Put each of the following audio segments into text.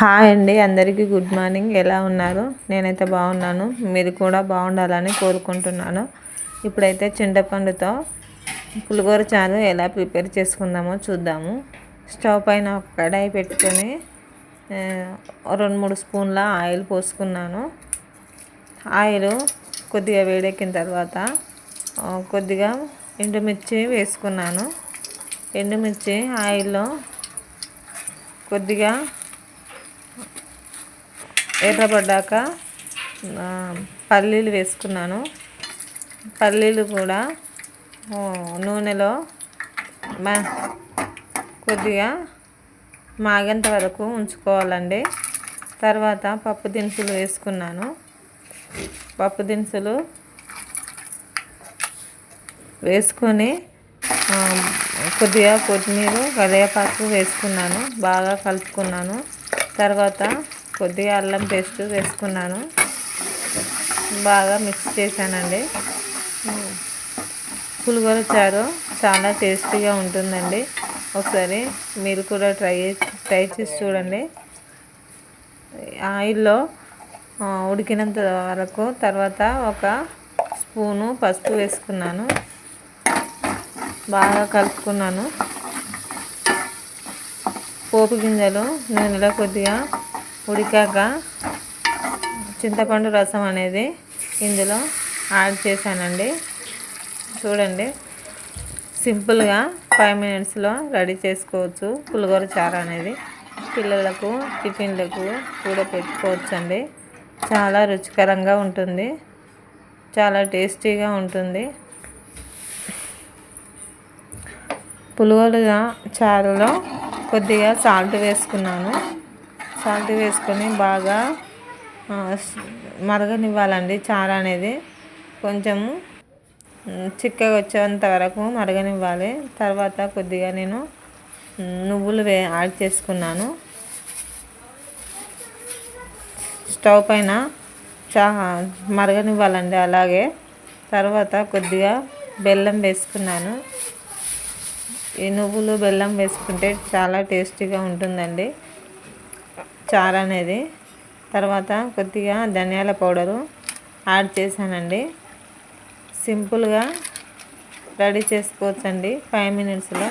Hi అండి అందరికీ good morning. ఎలా ఉన్నారు? నేనైతే బాగున్నాను. మీరు కూడా బాగుండాలని కోరుకుంటున్నాను. ఇప్పుడైతే చింతపండుతో పులిగోర చారు ఎలా ప్రిపేర్ చేసుకుందామో చూద్దాము. స్టవ్ పైన ఒక కడాయి పెట్టుకొని రెండు మూడు స్పూన్ల ఆయిల్ పోసుకున్నాను. ఆయిల్ కొద్దిగా వేడెక్కిన తర్వాత కొద్దిగా ఎండుమిర్చి వేసుకున్నాను. ఎండుమిర్చి ఆయిల్లో కొద్దిగా ఎర్రబడ్డాక పల్లీలు వేసుకున్నాను. పల్లీలు కూడా నూనెలో మా కొద్దిగా మాగేంత వరకు ఉంచుకోవాలండి. తర్వాత పప్పు దినుసులు వేసుకున్నాను. పప్పు దినుసులు వేసుకొని కొద్దిగా కొత్తిమీర కరివేపాకు వేసుకున్నాను. బాగా కలుపుకున్నాను. తర్వాత కొద్దిగా అల్లం పేస్ట్ వేసుకున్నాను. బాగా మిక్స్ చేశానండి. పులిగోర చారు చాలా టేస్టీగా ఉంటుందండి. ఒకసారి మీరు కూడా ట్రై ట్రై చేసి చూడండి. ఆయిల్లో ఉడికినంత వరకు తర్వాత ఒక స్పూను పసుపు వేసుకున్నాను. బాగా కలుపుకున్నాను. పోపు గింజలు నూనెలో కొద్దిగా ఉడికాక చింతపండు రసం అనేది ఇందులో యాడ్ చేశానండి. చూడండి. సింపుల్గా ఫైవ్ మినిట్స్లో రెడీ చేసుకోవచ్చు. పులిగోర చార అనేది పిల్లలకు టిఫిన్లకు కూడా పెట్టుకోవచ్చు అండి చాలా రుచికరంగా ఉంటుంది. చాలా టేస్టీగా ఉంటుంది. పులిగోర చారులో కొద్దిగా సాల్ట్ వేసుకున్నాను. సాల్ట్ వేసుకొని బాగా మరగనివ్వాలండి చారు అనేది. కొంచెం చిక్కగా వచ్చేంత వరకు మరగనివ్వాలి. తర్వాత కొద్దిగా నేను నువ్వులు వే యాడ్ చేసుకున్నాను. స్టవ్ పైన చా మరగనివ్వాలండి అలాగే. తర్వాత కొద్దిగా బెల్లం వేసుకున్నాను. ఈ నువ్వులు బెల్లం వేసుకుంటే చాలా టేస్టీగా ఉంటుందండి. చారు అనేది. తర్వాత కొద్దిగా ధనియాల పౌడరు యాడ్ చేశానండి. సింపుల్గా రెడీ చేసుకోవచ్చండి. ఫైవ్ మినిట్స్లో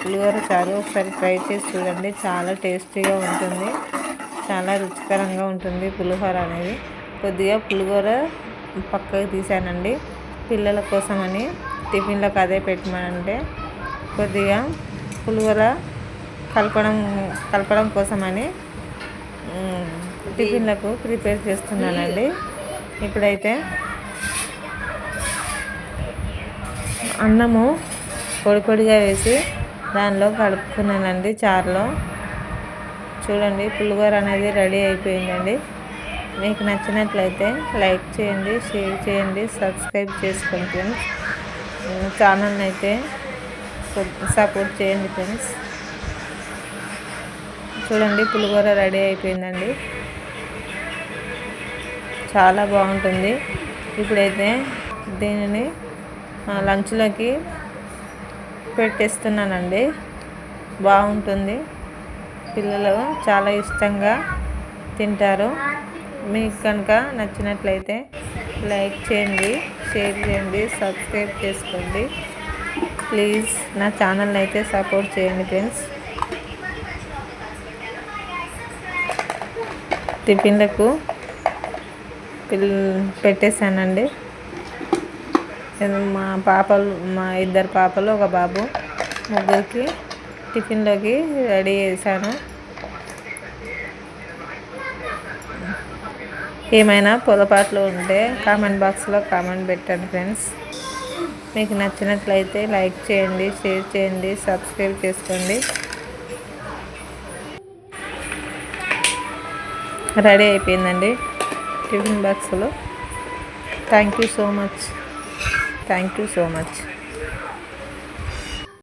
పులిహోర చారు ఒకసారి ట్రై చేసి చూడండి. చాలా టేస్టీగా ఉంటుంది. చాలా రుచికరంగా ఉంటుంది పులిహోర అనేది. కొద్దిగా పులిహోర పక్కకు తీసానండి పిల్లల కోసమని టిఫిన్లకు అదే పెట్టమనంటే కొద్దిగా పులిహోర కలపడం కలపడం కోసమని టిఫిన్లకు ప్రిపేర్ చేస్తున్నానండి. ఇప్పుడైతే అన్నము పొడి పొడిగా వేసి దానిలో కలుపుకున్నానండి చారులో. చూడండి పులిగోర అనేది రెడీ అయిపోయిందండి. మీకు నచ్చినట్లయితే లైక్ చేయండి షేర్ చేయండి సబ్స్క్రైబ్ చేసుకోండి ఫ్రెండ్స్. ఛానల్ని అయితే సపోర్ట్ చేయండి ఫ్రెండ్స్. చూడండి పులిహోర రెడీ అయిపోయిందండి. చాలా బాగుంటుంది. ఇప్పుడైతే దీనిని లంచ్లోకి పెట్టేస్తున్నానండి. బాగుంటుంది. పిల్లలు చాలా ఇష్టంగా తింటారు. మీకు కనుక నచ్చినట్లయితే లైక్ చేయండి షేర్ చేయండి సబ్స్క్రైబ్ చేసుకోండి. ప్లీజ్ నా ఛానల్ని అయితే సపోర్ట్ చేయండి ఫ్రెండ్స్. టిఫిన్లకు పిల్ పెట్టేశానండి. మా పాపలు మా ఇద్దరు పాపలు ఒక బాబు ముగ్గురికి టిఫిన్లోకి రెడీ చేశాను. ఏమైనా పొరపాట్లు ఉంటే కామెంట్ బాక్స్లో కామెంట్ పెట్టండి ఫ్రెండ్స్. మీకు నచ్చినట్లయితే లైక్ చేయండి షేర్ చేయండి సబ్స్క్రైబ్ చేసుకోండి. రెడీ అయిపోయిందండి టిఫిన్ బాక్స్లో. Thank you so much thank you so much